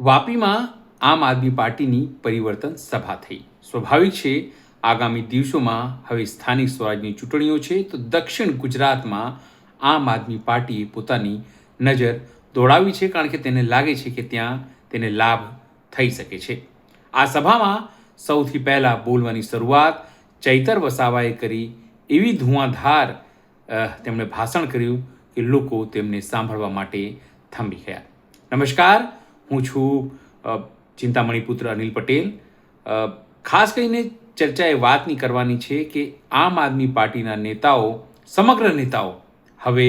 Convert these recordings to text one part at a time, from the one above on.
વાપીમાં આમ આદમી પાર્ટીની પરિવર્તન સભા થઈ. સ્વાભાવિક છે, આગામી દિવસોમાં હવે સ્થાનિક સ્વરાજની ચૂંટણીઓ છે, તો દક્ષિણ ગુજરાતમાં આમ આદમી પાર્ટીએ પોતાની નજર દોડાવી છે, કારણ કે તેને લાગે છે કે ત્યાં તેને લાભ થઈ શકે છે. આ સભામાં સૌથી પહેલાં બોલવાની શરૂઆત ચૈતર વસાવાએ કરી. એવી ધુઆંધાર તેમણે ભાષણ કર્યું કે લોકો તેમને સાંભળવા માટે થંભી ગયા. નમસ્કાર હું છું ચિંતામણી પુત્ર અનિલ પટેલ. ખાસ કરીને ચર્ચા એ વાતની કરવાની છે કે આમ આદમી પાર્ટીના નેતાઓ, સમગ્ર નેતાઓ હવે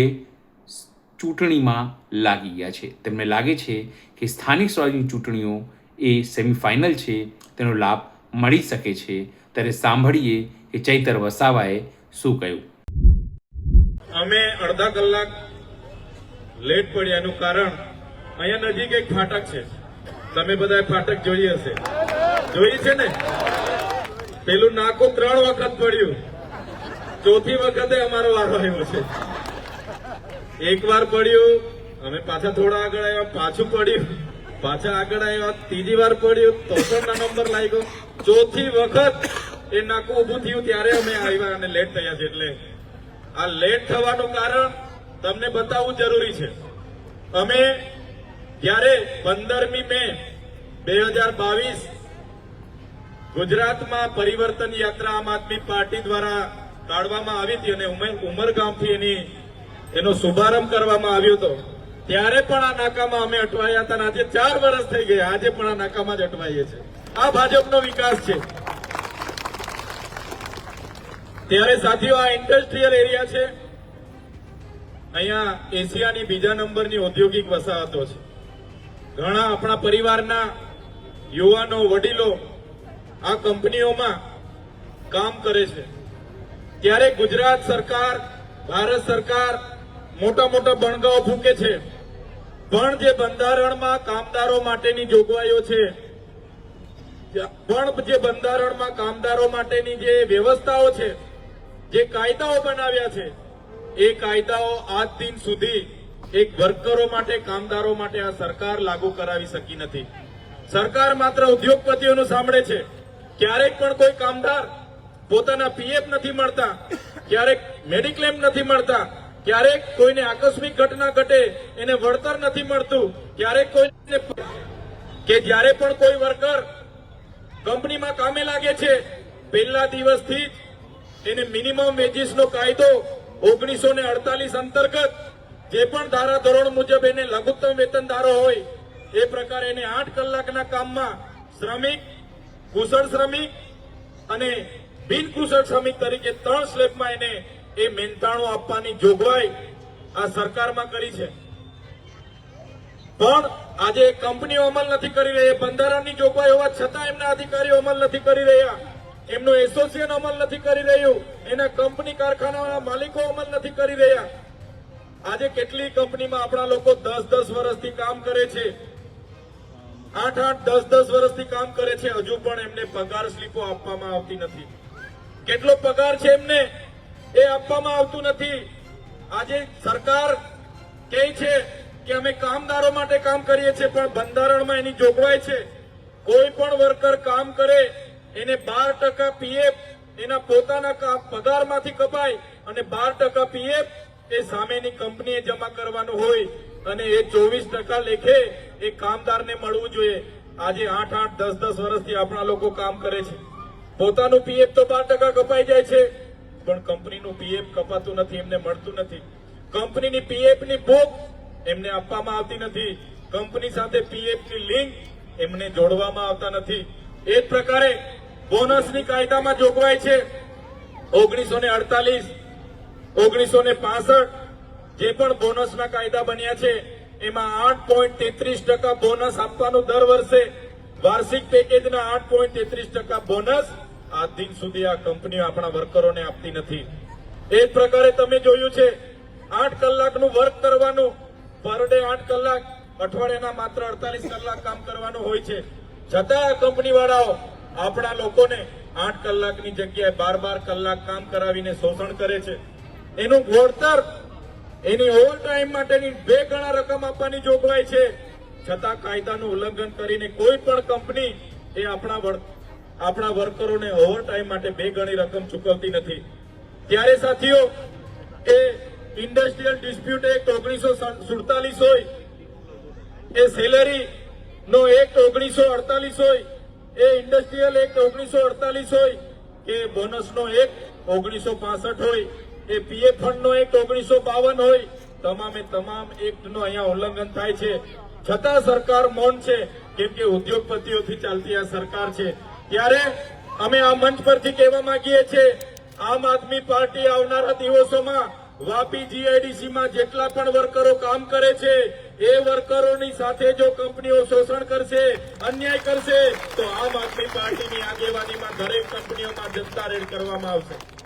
ચૂંટણીમાં લાગી ગયા છે. તેમને લાગે છે કે સ્થાનિક સ્વરાજની ચૂંટણીઓ એ સેમિફાઇનલ છે, તેનો લાભ મળી શકે છે. ત્યારે સાંભળીએ કે ચૈતર વસાવાએ શું કહ્યું. અમે અડધા કલાક લેટ પડ્યાનું કારણ અહીંયા નજીક એક ફાટક છે. તમે બધા ફાટક જોઈ હશે. જોઈ છે ને? પેલું નાકું ત્રણ વખત પડ્યું. ચોથી વખતે અમારો વારો આવ્યો છે. એક વાર પડ્યું, અમે પાછા થોડા આગળ આવ્યા, પાછું પડ્યું, પાછા આગળ આવ્યા, ત્રીજી વાર પડ્યું, તો પણ નંબર લાગ્યો. ચોથી વખત એ નાકું ઊભું થયું, ત્યારે અમે આવ્યા અને લેટ થયા છે એટલે. આ લેટ થવાનું કારણ તમને બતાવવું જરૂરી છે. અમે જ્યારે પંદરમી મે બે હજાર બાવીસ ગુજરાતમાં પરિવર્તન યાત્રા આમ આદમી પાર્ટી દ્વારા કાઢવામાં આવી હતી અને ઉમે- ઉમરગામથી એની એનો શુભારંભ કરવામાં આવ્યો હતો. ત્યારે પણ આ નાકામાં અમે અટવાયા હતા આજે ચાર વર્ષ થઈ ગયા. આજે પણ આ નાકામાં જ અટવાઈએ છીએ. આ ભાજપનો વિકાસ છે. ત્યારે સાથીઓ, આ ઇન્ડસ્ટ્રીયલ એરિયા છે. અહીંયા એશિયાની બીજા નંબરની ઔદ્યોગિક વસાહતો છે. ઘણા આપણા પરિવારના યુવાનો, વડીલો આ કંપનીઓમાં કામ કરે છે. ત્યારે ગુજરાત સરકાર, ભારત સરકાર મોટા મોટા બણગાઓ ફૂંકે છે. પણ જે બંધારણમાં કામદારો માટેની જોગવાઈઓ છે, પણ જે બંધારણમાં કામદારો માટેની જે વ્યવસ્થાઓ છે, જે કાયદાઓ બનાવ્યા છે, એ કાયદાઓ આજ દિન સુધી એક વર્કરો માટે, કામદારો માટે આ સરકાર લાગુ કરાવી શકી નથી. સરકાર માત્ર ઉદ્યોગપતિઓનું સાંભળે છે. ક્યારેક પણ કોઈ કામદાર પોતાના પીએફ નથી મળતા, ક્યારેક મેડિક્લેમ નથી મળતા, ક્યારેક કોઈને આકસ્મિક ઘટના ઘટે, એને વળતર નથી મળતું, ક્યારેક કોઈને કે જ્યારે પણ કોઈ વર્કર કંપનીમાં કામે લાગે છે, પહેલા દિવસથી જ એને મિનિમમ વેજીસનો કાયદો ઓગણીસો ને અડતાલીસ અંતર્ગત જે પણ ધારા ધોરણ મુજબ એને લઘુત્તમ વેતન ધારો હોય, એ પ્રકારે એને આઠ કલાકના કામમાં શ્રમિક, કુશળ શ્રમિક અને બિનકુશળ શ્રમિક તરીકે ત્રણ સ્લેબમાં એને એ મહેનતાણું આપવાની જોગવાઈ આ સરકારમાં કરી છે. પણ આજે કંપનીઓ અમલ નથી કરી રહી બંધારણની જોગવાઈ હોવા છતાં એમના અધિકારીઓ અમલ નથી કરી રહ્યા. એમનું એસોસિએશન અમલ નથી કરી રહ્યું. એના કંપની કારખાનાના માલિકો અમલ નથી કરી રહ્યા. આજે કેટલી કંપનીમાં આપણા લોકો દસ દસ વર્ષથી કામ કરે છે? આઠ આઠ દસ દસ વર્ષથી કામ કરે છે, હજુ પણ એમને પગાર સ્લીપો આપવામાં આવતી નથી. કેટલો પગાર છે એમને? એ આપવામાં આવતું નથી. આજે સરકાર કહે છે કે અમે કામદારો માટે કામ કરીએ છીએ, પણ બંધારણમાં એની જોગવાઈ છે. કોઈ પણ વર્કર કામ કરે, એને બાર ટકા પીએફ એના પોતાના પગારમાંથી કપાય અને બાર ટકા પીએફ એ સામેની કંપનીએ જમા કરવાનું હોય અને એ ચોવીસ ટકા લેખે એ કામદારને મળવું જોઈએ. આજે આઠ આઠ, દસ દસ વર્ષથી આપણા લોકો કામ કરે છે. પોતાનું પીએફ તો બાર ટકા કપાઈ જાય છે, પણ કંપનીનું પીએફ કપાતું નથી, એમને મળતું નથી. કંપનીની પીએફની બુક એમને આપવામાં આવતી નથી. કંપની સાથે પીએફની લિંક એમને જોડવામાં આવતા નથી. એ જ પ્રકારે બોનસની કાયદામાં જોગવાઈ છે. ઓગણીસો અડતાલીસ ઓગણીસો ને પાસઠ જે પણ બોનસના કાયદા બન્યા છે, એમાં આઠ પોઈન્ટ તેત્રીસ ટકા બોનસ આપવાનું દર વર્ષે. વાર્ષિક પેકેજના આઠ પોઈન્ટ તેત્રીસ ટકા બોનસ આ દિન સુધી આ કંપનીઓ આપણા વર્કરોને આપતી નથી. એ પ્રકારે તમે જોયું છે, આઠ કલાકનું વર્ક કરવાનું, પર ડે આઠ કલાક, અઠવાડિયાના માત્ર અડતાલીસ કલાક કામ કરવાનું હોય છે. છતાં આ કંપની વાળાઓ આપણા લોકોને આઠ કલાકની જગ્યાએ બાર બાર કલાક કામ કરાવીને શોષણ કરે છે. એનું વળતર એની ઓવર ટાઈમ માટેની બે ગણા રકમ આપવાની જોગવાઈ છે. છતાં કાયદાનું ઉલ્લંઘન કરીને કોઈ પણ કંપની એ આપણા આપણા વર્કરોને ઓવરટાઈમ માટે બે ગણી રકમ ચૂકવતી નથી. ત્યારે સાથીઓ, એ ઇન્ડસ્ટ્રીયલ ડિસ્પ્યુટ એક્ટ ઓગણીસો સુડતાલીસ હોય, એ સેલેરી નો એક્ટ ઓગણીસો અડતાલીસ હોય, એ ઇન્ડસ્ટ્રીયલ એક્ટ ઓગણીસો અડતાલીસ હોય, કે બોનસ નો એક્ટ ઓગણીસો પાસઠ હોય એ પીએફ ફંડ નો એક્ટ ઓગણીસો બાવન હોય, તમામે તમામ એક્ટ નો અહીંયા ઉલ્લંઘન થાય છે. છતાં સરકાર મૌન છે, કેમ કે ઉદ્યોગપતિઓથી ચાલતી આ સરકાર છે. ત્યારે અમે આ મંચ પરથી કહેવા માંગીએ છીએ, આમ આદમી પાર્ટી આવનારા દિવસોમાં વાપી જીઆઈડીસી માં જેટલા પણ વર્કરો કામ કરે છે, એ વર્કરોની સાથે જો કંપનીઓ શોષણ કરશે, અન્યાય કરશે, તો આમ આદમી પાર્ટીની આગેવાનીમાં દરેક કંપનીઓમાં જનતા રેડ કરવામાં આવશે.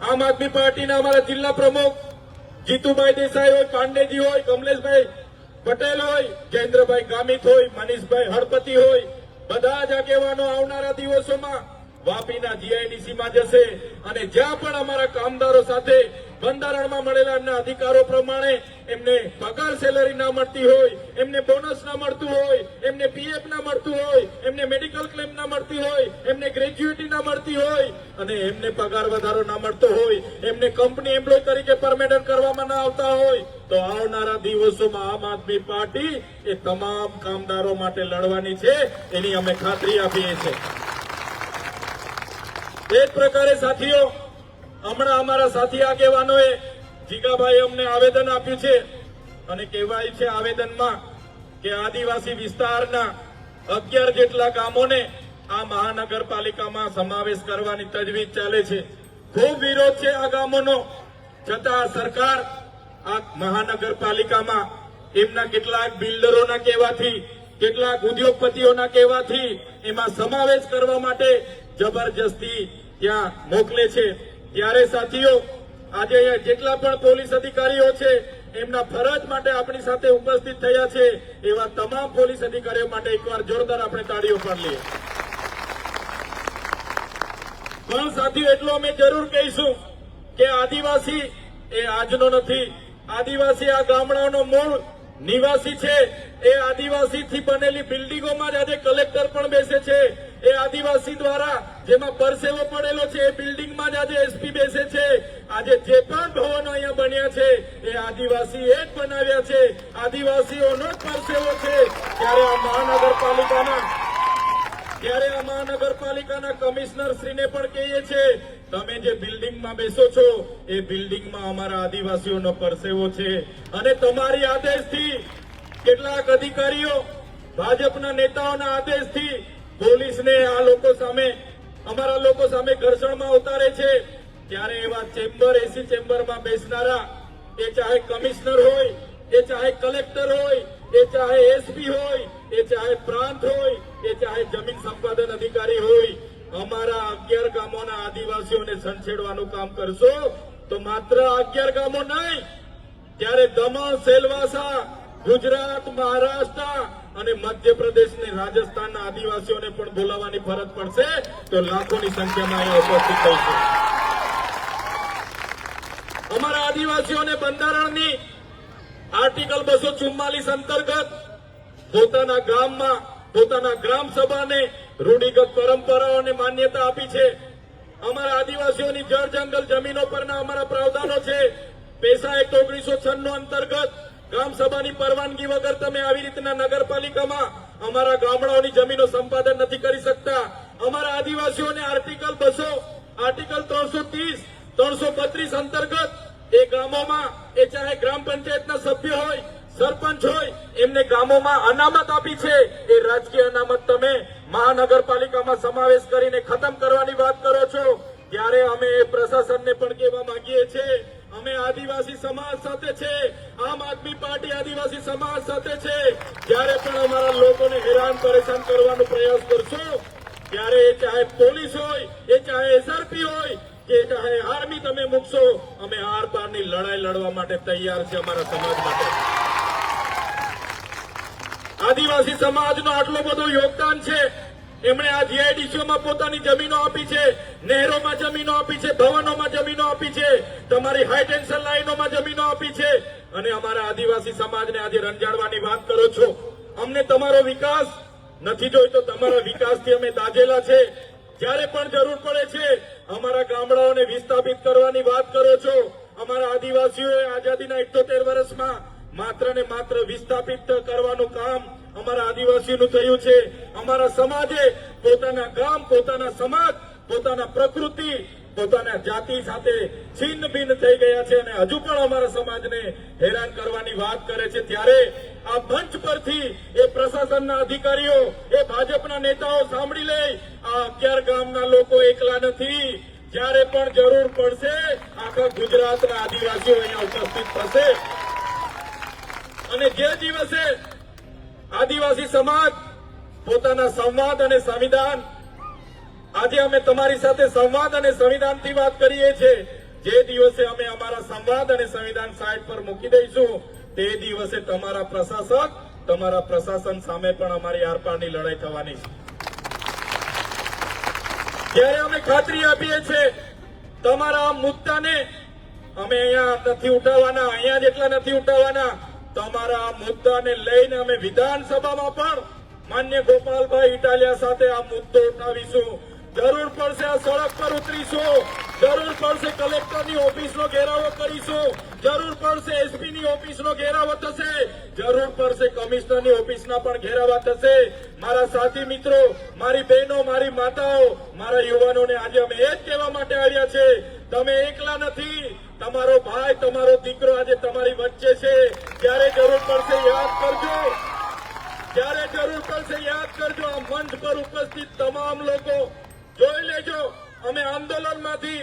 આમ આદમી પાર્ટીના અમારા જિલ્લા પ્રમુખ જીતુભાઈ દેસાઈ હોય, પાંડેજી હોય, કમલેશભાઈ પટેલ હોય જયેન્દ્રભાઈ ગામિત હોય, મનીષભાઈ હળપતિ હોય, બધા જ આગેવાનો આવનારા દિવસોમાં વાપીના જીઆઈડીસીમાં જશે અને જ્યાં પણ અમારા કામદારો સાથે બંધારણમાં મળેલા એમના અધિકારો પ્રમાણે એમને પગાર સેલરી ના મળતી હોય, એમને બોનસ ના મળતું હોય, એમને પીએફ ના મળતું હોય, એમને મેડિકલ ક્લેમ ના મળતી હોય, એમને ગ્રેજ્યુએટી ના મળતી હોય અને એમને પગાર વધારો ના મળતો હોય, એમને કંપની એમ્પ્લોય તરીકે પરમેનન્ટ કરવામાં ના આવતા હોય, તો આવનારા દિવસોમાં આમ આદમી પાર્ટી એ તમામ કામદારો માટે લડવાની છે, એની અમે ખાતરી આપીએ છીએ. એ જ પ્રકારે સાથીઓ હમણાં અમારા સાથી આગેવાનોએ જીગાભાઈ અમને આવેદન આપ્યું છે અને કહેવાય છે આવેદનમાં કે આદિવાસી વિસ્તારના અગિયાર જેટલા ગામોને આ મહાનગરપાલિકામાં સમાવેશ કરવાની તજવીજ ચાલે છે. ખૂબ વિરોધ છે આ ગામોનો. છતાં સરકાર આ મહાનગરપાલિકામાં એમના કેટલાક બિલ્ડરોના કહેવાથી, કેટલાક ઉદ્યોગપતિઓના કહેવાથી એમાં સમાવેશ કરવા માટે જબરજસ્તી ત્યાં મોકલે છે. ત્યારે સાથીઓ, આજે અહીંયા જેટલા પણ પોલીસ અધિકારીઓ છે, એમના ફરજ માટે આપણી સાથે ઉપસ્થિત થયા છે, એવા તમામ પોલીસ અધિકારીઓ માટે એકવાર જોરદાર આપણે તાળીઓ પર લઈએ. પણ સાથીઓ, એટલું અમે જરૂર કહીશું કે આદિવાસી એ આજનો નથી. આદિવાસી આ ગામડાનો મૂળ નિવાસી છે. એ આદિવાસીથી બનેલી બિલ્ડિંગોમાં જ આજે કલેક્ટર પણ બેસે છે. એ આદિવાસી દ્વારા જેમાં પરસેવો પડેલો છે, એ બિલ્ડિંગમાં જ આજે એસપી બેસે છે. આજે જે પણ ભવનો અહીંયા બન્યા છે, એ આદિવાસી એ જ બનાવ્યા છે. આદિવાસીઓનો જ પરસેવો છે. ત્યારે આ મહાનગરપાલિકાના, ત્યારે આ મહાનગરપાલિકાના કમિશનર શ્રીને પણ કહીએ છીએ તમે જે બિલ્ડિંગમાં બેસો છો, એ બિલ્ડિંગમાં અમારા આદિવાસીઓનો પરસેવો છે. અને તમારી આદેશથી કેટલાક અધિકારીઓ, ભાજપના નેતાઓના આદેશથી પોલીસને આ લોકો સામે, અમારા લોકો સામે ઘર્ષણમાં ઉતારે છે. ત્યારે એવા ચેમ્બર, એસી ચેમ્બરમાં બેસનારા, એ ચાહે કમિશનર હોય, એ ચાહે કલેક્ટર હોય, એ ચાહે એસપી હોય, એ ચાહે પ્રાંત હોય, એ ચાહે જમીન સંપાદન અધિકારી હોય, અમારા અગિયાર ગામોના આદિવાસીઓને સંછેડવાનું કામ કરશો, તો માત્ર અગિયાર ગામો નહીં ત્યારે દમણ, સેલવાસા, ગુજરાત, મહારાષ્ટ્ર અને મધ્યપ્રદેશ ને રાજસ્થાનના આદિવાસીઓને પણ બોલાવવાની ફરજ પડશે, તો લાખોની સંખ્યામાં અહીંયા ઉપસ્થિત થશે અમારા આદિવાસીઓને બંધારણની આર્ટિકલ બસો ચુમ્માલીસ અંતર્ગત પોતાના ગામમાં, પોતાના ગ્રામ સભાને રૂઢિગત પરંપરાઓને માન્યતા આપી છે. અમારા આદિવાસીઓની જળ જંગલ જમીનો પરના અમારા પ્રાવધાનો છે. પેસા એક્ટ ઓગણીસો છન્નું અંતર્ગત ગ્રામ સભાની પરવાનગી વગર તમે આવી રીતના નગરપાલિકામાં અમારા ગામડાઓની જમીનો સંપાદન નથી કરી શકતા. અમારા આદિવાસીઓને આર્ટિકલ બસો, આર્ટિકલ ત્રણસો ત્રીસ અંતર્ગત એ ગામોમાં, એ ચાહે ગ્રામ પંચાયતના સભ્ય હોય, સરપંચ હોય, એમને ગામોમાં અનામત આપી છે. એ રાજકીય અનામત તમે મહાનગરપાલિકામાં સમાવેશ કરીને ખતમ કરવાની વાત કરો છો. ત્યારે અમે એ પ્રશાસનને પણ કહેવા માંગીએ છીએ. અમે આદિવાસી સમાજ સાથે છે. આમ આદમી પાર્ટી આદિવાસી સમાજ સાથે છે. જ્યારે પણ અમારા લોકોને હેરાન પરેશાન કરવાનો પ્રયાસ કરશો, ત્યારે એ ચાહે પોલીસ હોય, એ ચાહે એસઆરપી હોય, કે ચાહે આર્મી તમે મૂકશો, અમે આર પારની લડાઈ લડવા માટે તૈયાર છે અમારા સમાજ માટે. આદિવાસી સમાજનો આટલો બધો યોગદાન છે. એમણે આ જીઆઈડીસીઓમાં પોતાની જમીનો આપી છે, નહેરોમાં જમીનો આપી છે, ભવનોમાં જમીનો આપી છે, તમારી હાઈ ટેન્શન લાઈનોમાં જમીનો આપી છે. અને અમારા આદિવાસી સમાજને આજે રંજાડવાની વાત કરો છો. અમને તમારો વિકાસ નથી જોઈતો, તમારા વિકાસથી અમે દાજેલા છે. જ્યારે પણ જરૂર પડે છે, અમારા ગામડાઓને વિસ્થાપિત કરવાની વાત કરો છો. અમારા આદિવાસીઓએ આઝાદીના ઇઠોતેર વર્ષમાં માત્ર ને માત્ર વિસ્થાપિત કરવાનું કામ અમારા આદિવાસીનું થયું છે. અમારા સમાજે પોતાના ગામ, પોતાના સમાજ, પોતાના પ્રકૃતિ, પોતાના જાતિ સાથે છિન્ન ભિન્ન થઈ ગયા છે અને હજુ પણ અમારા સમાજને હેરાન કરવાની વાત કરે છે. ત્યારે આ મંચ પરથી એ પ્રશાસનના અધિકારીઓ, એ ભાજપના નેતાઓ સાંભળી લે આ અગિયાર ગામના લોકો એકલા નથી. જ્યારે પણ જરૂર પડશે, આખા ગુજરાતના આદિવાસીઓ અહીંયા ઉપસ્થિત થશે. અને જે દિવસે આદિવાસી સમાજ પોતાના સંવાદ અને સંવિધાન આજે અમે તમારી સાથે સંવાદ અને સંવિધાનથી વાત કરીએ છીએ જે દિવસે અમે અમારા સંવાદ અને સંવિધાન સાઇટ પર મૂકી દઈશું, તે દિવસે તમારા પ્રશાસક, તમારા પ્રશાસન સામે પણ અમારી આરપારની લડાઈ થવાની છે. ત્યારે અમે ખાતરી આપીએ છીએ તમારા મુદ્દાને અમે અહીંયા નથી ઉઠાવવાના, અહીંયા જેટલા નથી ઉઠાવવાના તમારા મુદ્દાને લઈને અમે વિધાનસભામાં પણ માન્ય ગોપાલભાઈ ઇટાલિયા સાથે આ મુદ્દો ઉઠાવીશું. જરૂર પડશે આ સડક પર ઉતરીશું. જરૂર પડશે કલેક્ટરની ઓફિસનો ઘેરાવો કરીશું. જરૂર પડશે એસપીની ઓફિસનો ઘેરાવો થશે. જરૂર પડશે કમિશનરની ઓફિસના પણ ઘેરાવા થશે મારા સાથી મિત્રો મારી બહેનો મારી માતાઓ મારા યુવાનોને આજે અમે એ જ કહેવા માટે આવ્યા છે તમે એકલા નથી તમારો ભાઈ તમારો દીકરો આજે તમારી વચ્ચે છે જ્યારે જરૂર પડશે યાદ કરજો જ્યારે જરૂર પડશે યાદ કરજો આ મંચ પર ઉપસ્થિત તમામ લોકો, જોઈ લેજો, અમે આંદોલનમાંથી,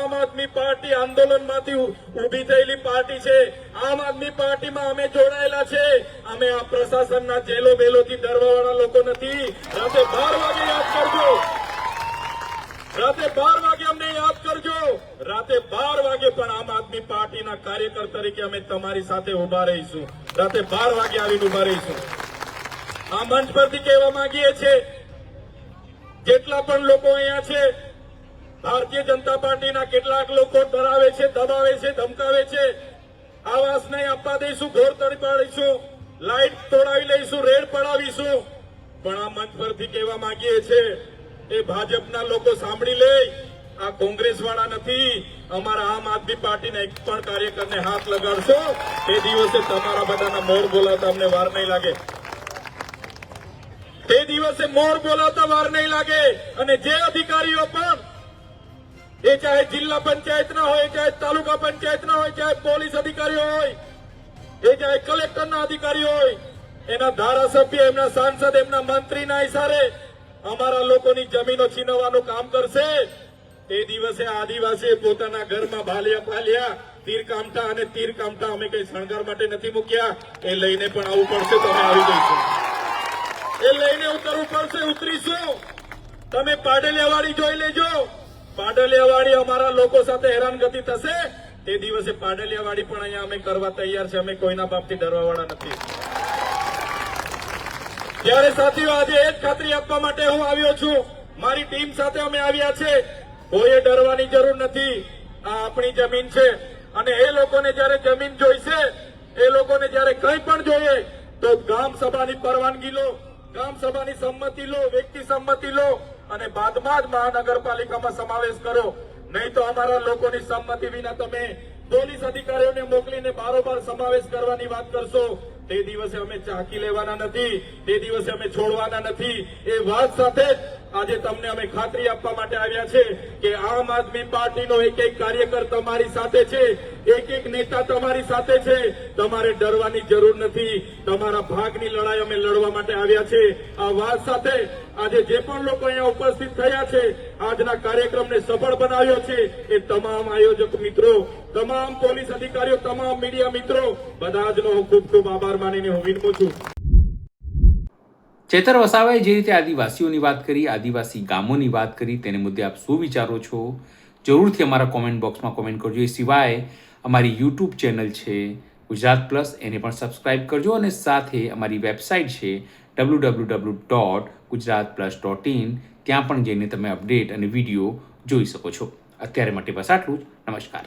આમ આદમી પાર્ટી આંદોલનમાંથી ઊભી થયેલી પાર્ટી છે. આમ આદમી પાર્ટીમાં અમે જોડાયેલા છે. અમે આ પ્રશાસનના જેલો બેલોથી ડરવાવાળા લોકો નથી. રાતે બાર વાગે યાદ કરજો. રાતે બાર વાગે અમને યાદ કરજો. રાતે બાર વાગે પણ આમ આદમી પાર્ટીના કાર્યકર તરીકે અમે તમારી સાથે ઊભા રહીશું. રાતે બાર વાગે આવીને ઊભા રહીશું. આ મંચ પરથી કહેવા માંગીએ છીએ જેટલા પણ લોકો અહીંયા છે, ભારતીય જનતા પાર્ટીના કેટલાક લોકો ડરાવે છે, દબાવે છે, ધમકાવે છે. આવાસ નહીં આપવા દઈશું, ઘોર તડપાડીશું પાડીશું, લાઈટ તોડાવી લઈશું, રેડ પડાવીશું. પણ આ મંચ પરથી કહેવા માંગીએ છીએ એ ભાજપના લોકો સાંભળી લે. આ કોંગ્રેસ વાળા નથી, અમારા આમ આદમી પાર્ટીના એક પણ કાર્યકરને હાથ લગાડશો, તે દિવસે તમારા બધાના મોર બોલાવતા અમને વાર નહીં લાગે. તે દિવસે મોર બોલાવતા વાર નહીં લાગે અને જે અધિકારીઓ પણ એ ચાહે જિલ્લા પંચાયતના હોય ચાહે તાલુકા પંચાયતના હોય, ચાહે પોલીસ અધિકારીઓ હોય, એ ચાહે કલેક્ટરના અધિકારીઓ હોય, એના ધારાસભ્ય, એમના સાંસદ, એમના મંત્રીના ઇશારે અમારા લોકોની જમીનો છીનવવાનું કામ કરશે. તે દિવસે આદિવાસીએ પોતાના ઘરમાં ભાલિયા ભાલ્યા તીર કામઠા અને તીર કામઠા અમે કઈ શણગાર માટે નથી મૂક્યા. એ લઈને પણ આવવું પડશે, તો અમે આવી જઈશું. એ લઈને ઉતરવું પડશે, ઉતરીશું. તમે પાડલિયાવાડી જોઈ લેજો. પાડલિયાવાડી અમારા લોકો સાથે હેરાનગતિ થશે. તે દિવસે પાડલિયાવાડી પણ અહીંયા અમે કરવા તૈયાર છે. અમે કોઈના બાપથી ડરવાવાળા નથી. ત્યારે સાથીઓ, આજે એક ખાતરી આપવા માટે હું આવ્યો છું. મારી ટીમ સાથે અમે આવ્યા છે. કોઈએ ડરવાની જરૂર નથી. આ આપણી જમીન છે. અને એ લોકોને જ્યારે જમીન જોઈશે, એ લોકોને જ્યારે કંઈ પણ જોઈએ, તો ગામ સભાની પરવાનગી લો. ગામ સભાની સંમતિ લો, વ્યક્તિ સંમતિ લો અને બાદમાં જ મહાનગરપાલિકામાં સમાવેશ કરો નહીં તો અમારા લોકોની સંમતિ વિના તમે પોલીસ અધિકારીઓને મોકલીને બારોબાર સમાવેશ કરવાની વાત કરશો. તે દિવસે અમે ચાકી લેવાના નથી, તે દિવસે અમે છોડવાના નથી. એ વાત સાથે આજે તમને અમે ખાતરી આપવા માટે આવ્યા છે કે આમ આદમી પાર્ટીનો એક એક કાર્યકર તમારી સાથે છે એક એક નેતા તમારી સાથે છે. તમારે ડરવાની જરૂર નથી. તમારા ભાગની લડાઈ અમે લડવા માટે આવ્યા છે. આ વાત સાથે આજે જે પણ લોકો અહીંયા ઉપસ્થિત થયા છે, આજના કાર્યક્રમને સફળ બનાવ્યો છે એ તમામ આયોજક મિત્રો, તમામ પોલીસ અધિકારીઓ, તમામ મીડિયા મિત્રો બધા જનો હું ખૂબ ખૂબ આભાર માનીને હું વિનમું છું. ચેતર વસાવાએ જે રીતે આદિવાસીઓની વાત કરી, આદિવાસી ગામોની વાત કરી, તેને મુદ્દે આપ શું વિચારો છો? જરૂરથી અમારા કોમેન્ટ બોક્સમાં કોમેન્ટ કરજો. એ સિવાય અમારી યુટ્યુબ ચેનલ છે, ગુજરાત પ્લસ, એને પણ સબસ્ક્રાઇબ કરજો અને સાથે અમારી વેબસાઇટ છે W W W dot Gujarat plus dot in ત્યાં પણ જઈને તમે અપડેટ અને વીડિયો જોઈ શકો છો. અત્યારે માટે બસ આટલું જ. નમસ્કાર.